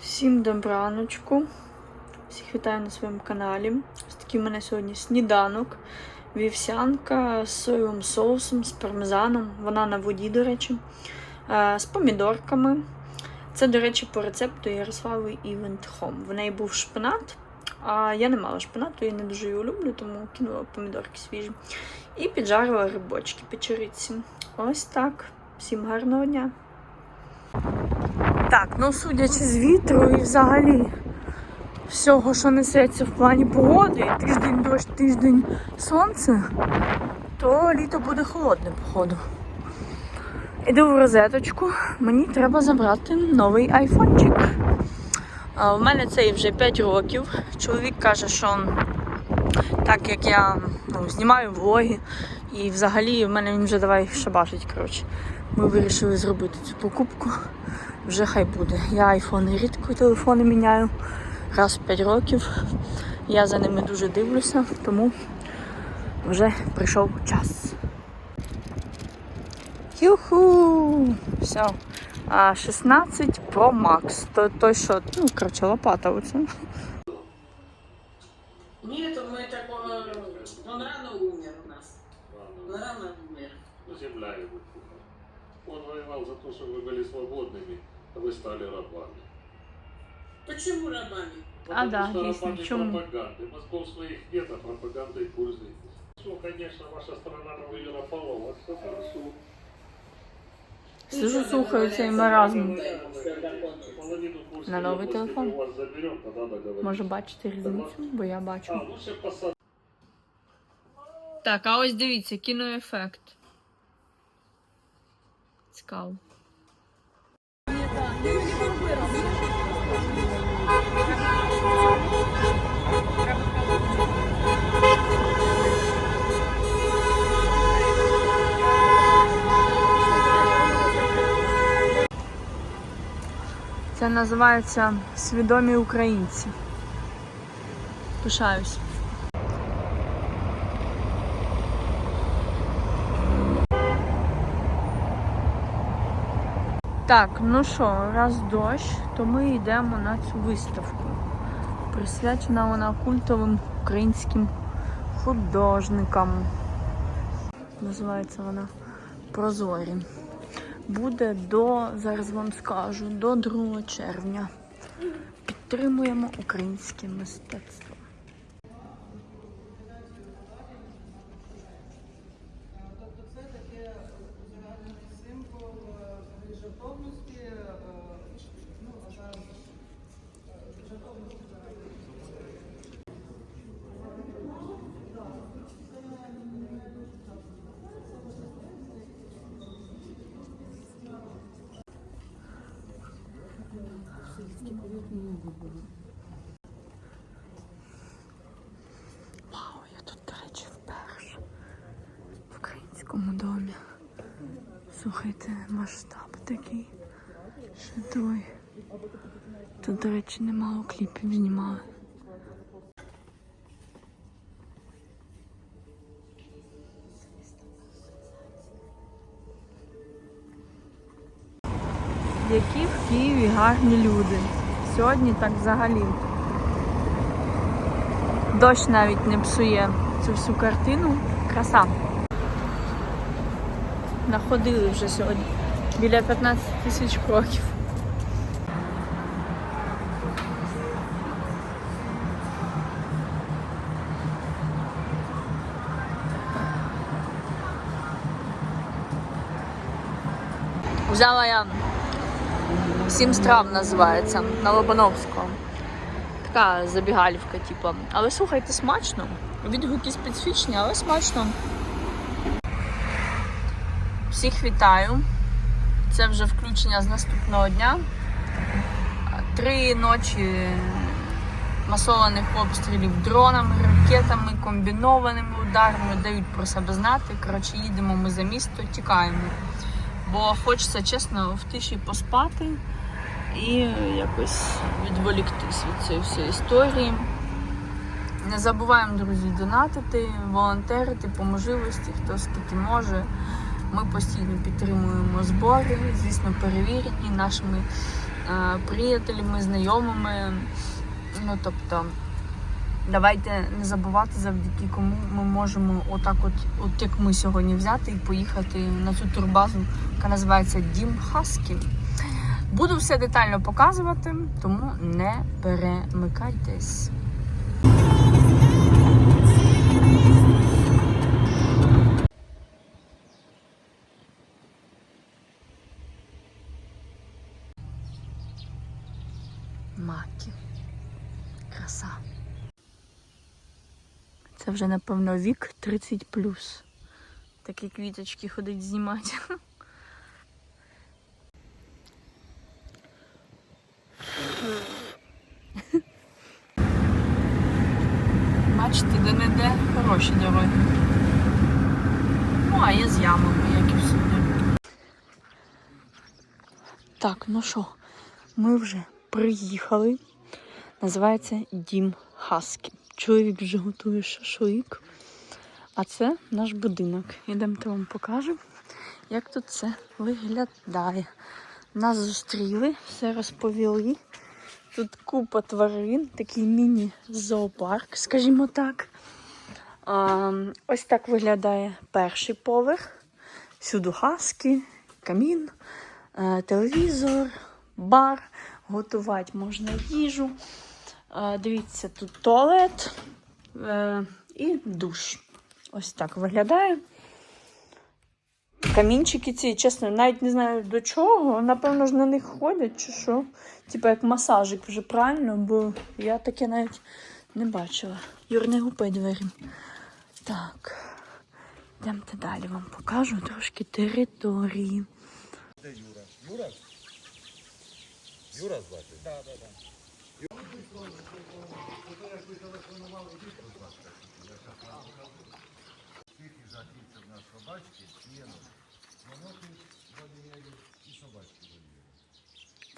Всім добраночку. Всіх вітаю на своєму каналі. Ось такий у мене сьогодні сніданок. Вівсянка з соєвим соусом, з пармезаном. Вона на воді, до речі, е, з помідорками. Це, до речі, по рецепту Ярослави Event Home. В неї був шпинат, а я не мала шпинату, я не дуже його люблю, тому кинула помідорки свіжі. І піджарила рибочки печериці. Ось так. Всім гарного дня! Так, ну судячи з вітру і взагалі всього, що несеться в плані погоди, тиждень дощ, тиждень сонце, то літо буде холодне, походу. Іду в розеточку, мені треба забрати новий айфончик. В мене цей вже 5 років. Чоловік каже, що так як я ну, знімаю влоги, і взагалі в мене він вже давай шабашить. коротше. Ми вирішили зробити цю покупку Вже хай буде. Я айфони рідко телефони міняю раз в 5 років. Я за ними дуже дивлюся, тому вже прийшов час. Юху! Все. А 16 Pro Max. То, той, що, ну, коротше, лопата оце. Нет, мы такого... Он рано умер у нас. Он рано умер. Ну, земля его пуха. Он воевал за то, что вы были свободными, а вы стали рабами. Почему рабами? А, да, что ясно. рабами Чему? пропаганды. Мозгов своих нет, а пропагандой пользуетесь. Все, конечно, ваша страна на миллиона фолловеров, все хорошо. Сижу, слухаю цей маразм. На новый телефон? У вас заберем, тогда договоримся. Може бачити різницю, бо я бачу. А, лучше посадить. Так, а ось дивіться, кіноефект. Цікаво. Це називається Свідомі українці. Пишаюсь. Так, ну що, раз дощ, то ми йдемо на цю виставку. Присвячена вона культовим українським художникам. Називається вона Прозорі. Буде до, зараз вам скажу, до 2 червня. Підтримуємо українське мистецтво. Тобто це таке узагальнений символ е, жертовності, е, ну, а зараз е, жертовності взагалі. Вау, я тут, до речі, вперше в українському домі. Слухайте, масштаб такий. Що той. Тут, до речі, немало кліпів знімали. Які в Києві гарні люди. Сьогодні так взагалі. Дощ навіть не псує цю всю картину. Краса. Находили вже сьогодні. Біля 15 тисяч кроків. Взяла я сім страв називається на Лобановського. Така забігалівка, типу. Але слухайте, смачно. Відгуки специфічні, але смачно. Всіх вітаю. Це вже включення з наступного дня. Три ночі масованих обстрілів дронами, ракетами, комбінованими ударами дають про себе знати. Коротше, їдемо ми за місто, тікаємо. Бо хочеться чесно в тиші поспати і якось відволіктись від цієї всієї історії. Не забуваємо, друзі, донатити, волонтерити по можливості, хто скільки може. Ми постійно підтримуємо збори, звісно, перевірені нашими е, приятелями, знайомими. Ну, тобто, давайте не забувати, завдяки кому ми можемо отак, от, от як ми сьогодні взяти і поїхати на цю турбазу, яка називається Дім Хаски. Буду все детально показувати, тому не перемикайтесь. Маки. Краса. Це вже, напевно, вік 30 Такі квіточки ходить знімати. Де-не-де хороші дороги. Ну, а є з ямами, як і всюди. Так, ну що, ми вже приїхали. Називається Дім Хаскі. Чоловік вже готує шашлик. А це наш будинок. Ідемте вам покажу, як тут це виглядає. Нас зустріли, все розповіли. Тут купа тварин, такий міні-зоопарк, скажімо так. А, ось так виглядає перший поверх. Всюди хаски, камін, е, телевізор, бар, готувати можна їжу. А, Дивіться, тут туалет е, і душ. Ось так виглядає. Камінчики ці, чесно, навіть не знаю до чого. Напевно ж на них ходять чи що. Типа як масажик вже правильно, бо я таке навіть не бачила. Юр, не гупай двері. Так. Йдемте далі вам покажу трошки території. Де Юра Юра? Юра звати?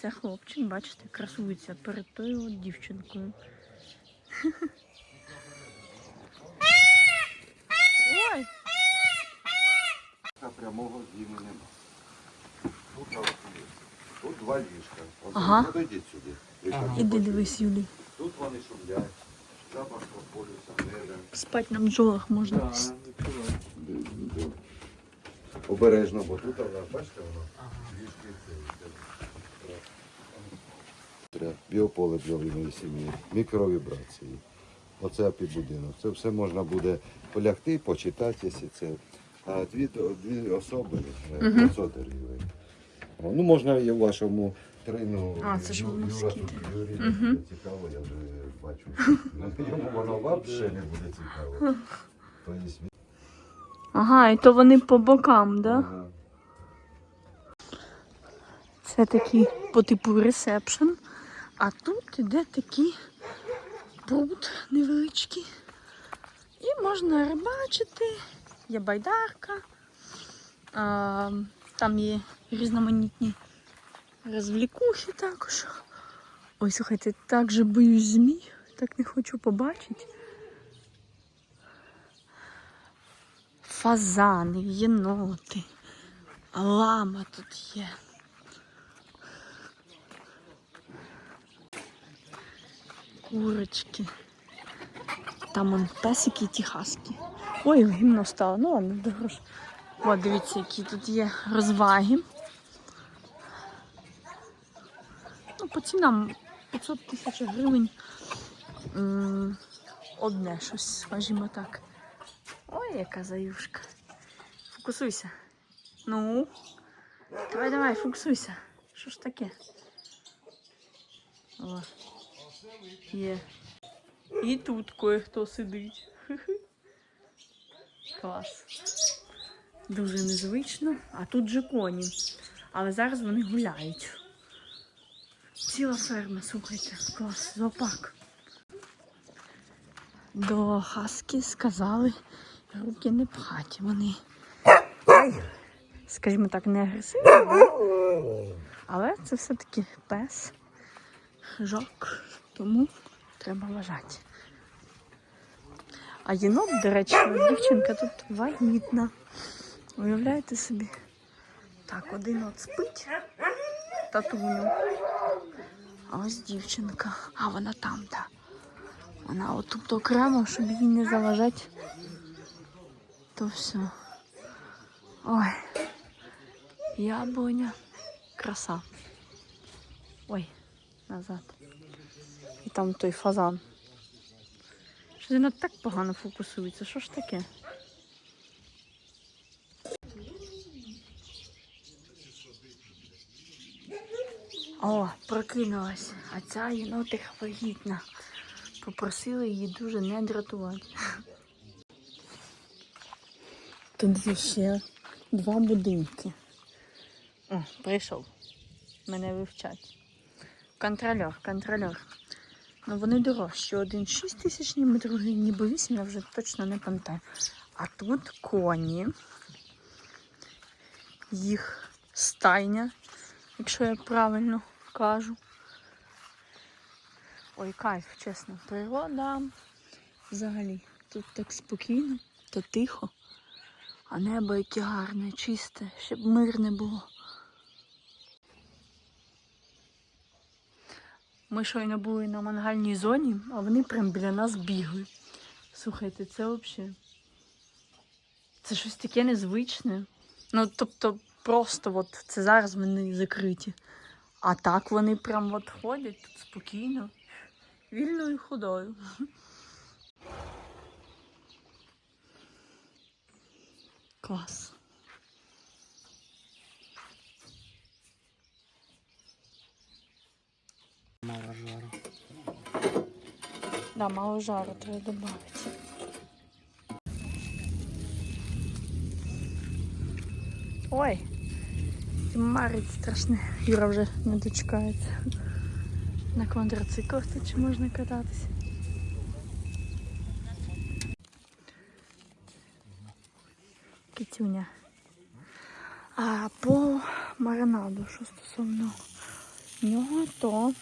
Це хлопчик, бачите, красується перед тою от дівчинкою. Ой! Та прямого зіми нема. Тут, тут два ліжка. Ага. Подойдіть сюди. Так Іди дивись, Юлій. Тут вони шумлять. Запах полюса, неде. Спать на бджолах можна. Обережно, бо тут вона, бачите, ліжки це. Біополе бджолиної сім'ї, мікровібрації. Оце півбудинок. Це все можна буде полягти, почитати, якщо це. А дві, дві особи е, 500 гривень. О, Ну, можна і в вашому трину. А, це ж Ю- Юра москіти. тут Юрій, цікаво, я вже бачу. Йому воно взагалі не буде цікаво. Ага, і то вони по бокам, да? Ага. Це такий по типу ресепшн. А тут іде такий пруд невеличкий. І можна рибачити, є байдарка. Там є різноманітні розвлікухи також. Ой, слухайте, так же боюсь змій, так не хочу побачити. Фазани, єноти, лама тут є. Курочки. Там он песики і ті хаски. Ой, гімно стало. Ну ладно, дорож. От дивіться, які тут є розваги. Ну, по цінам 500 тисяч гривень. Одне щось, скажімо так. Ой, яка заюшка. Фокусуйся. Ну. Давай, давай, фокусуйся. Що ж таке? О. Є. І тут кое-хто сидить. Хи-хи. Клас. Дуже незвично. А тут же коні. Але зараз вони гуляють. Ціла ферма, слухайте. Клас, зоопарк. До хаски сказали руки не пхати. Вони. Скажімо так, не агресивні. Але це все-таки пес. Хижак. Тому треба вважати. А єнот, до речі, дівчинка тут вагітна. Уявляєте собі? Так, один от спить, татуню. А ось дівчинка. А вона там, так. Вона отут окремо, щоб їй не заважати. То все. Ой. Яблуня. Краса. Ой, назад. І там той фазан. Що вона так погано фокусується? Що ж таке? О, прокинулась. А ця єнотиха вагітна. Попросили її дуже не дратувати. Тут є ще два будинки. О, прийшов. Мене вивчать. Контрольор, контрольор. Ну вони дорожчі. Один 6 тисяч, ніби другий, ніби 8, я вже точно не пам'ятаю. А тут коні. Їх стайня, якщо я правильно кажу. Ой, кайф, чесно. Природа взагалі. Тут так спокійно та тихо. А небо яке гарне, чисте, щоб мирне було. Ми щойно були на мангальній зоні, а вони прям біля нас бігли. Слухайте, це взагалі. Це щось таке незвичне. Ну, тобто, просто от це зараз вони закриті. А так вони прям от ходять тут спокійно, вільною ходою. Клас. Мало жару. Да, мало жару треба додати. Ой, марить страшне. Юра вже не дочекається. На квадроциклах тут чи можна кататися. Китюня. А по маринаду, що стосовно нього, то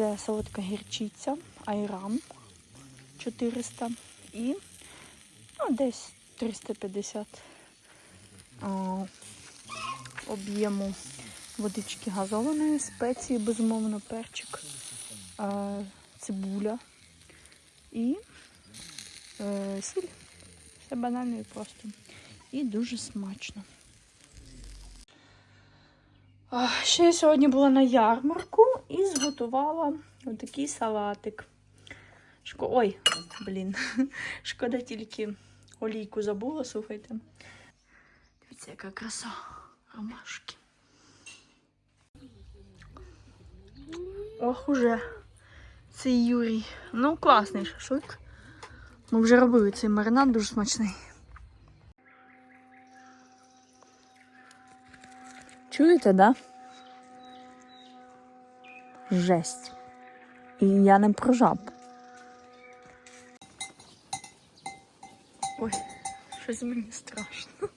це солодка гірчиця, айрам 400 і ну, десь 350 а, об'єму водички газованої, спеції, безумовно, перчик, а, цибуля і е, сіль. Все банально і просто. І дуже смачно. Ще я сьогодні була на ярмарку і зготувала отакий салатик. Шко... Ой, блін. Шкода тільки олійку забула, слухайте. Дивіться, яка краса. Ромашки. Ох уже. Цей Юрій. Ну, класний шашлик. Ми вже робили цей маринад дуже смачний. Чуєте, да? Жесть. І я не про жаб. Ой, щось мені страшно.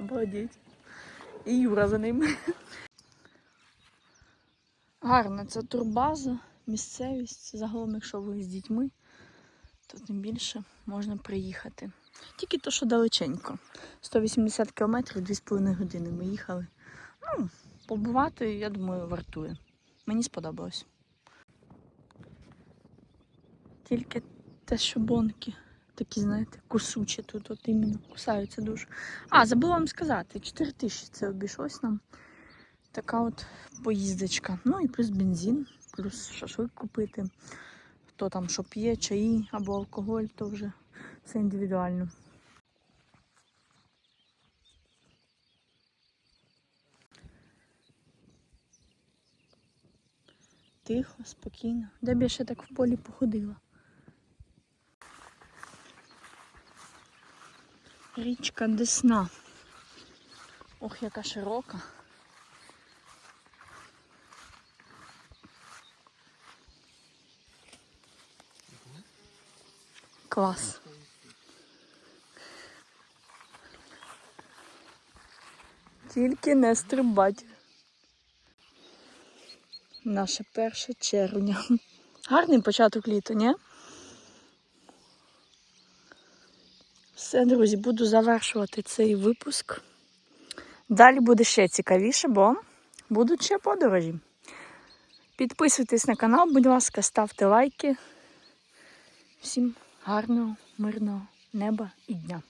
Обалдеть. І Юра за ним. Гарна ця турбаза, місцевість. Загалом, якщо ви з дітьми, то тим більше можна приїхати. Тільки то, що далеченько. 180 кілометрів, 2,5 години ми їхали. Ну, побувати, я думаю, вартує. Мені сподобалось. Тільки те, що бонки такі, знаєте, кусучі тут, от іменно кусаються дуже. А, забула вам сказати, 4 тисячі це обійшлось нам. Така от поїздочка. Ну і плюс бензин, плюс шашлик купити. Хто там що п'є, чаї або алкоголь, то вже все індивідуально. Тихо, спокійно. Де б я ще так в полі походила? Річка Десна. Ох, яка широка. Клас. Тільки не стрибать. Наше перше червня. Гарний початок літа, ні? Все, друзі, буду завершувати цей випуск. Далі буде ще цікавіше, бо будуть ще подорожі. Підписуйтесь на канал, будь ласка, ставте лайки. Всім гарного, мирного неба і дня.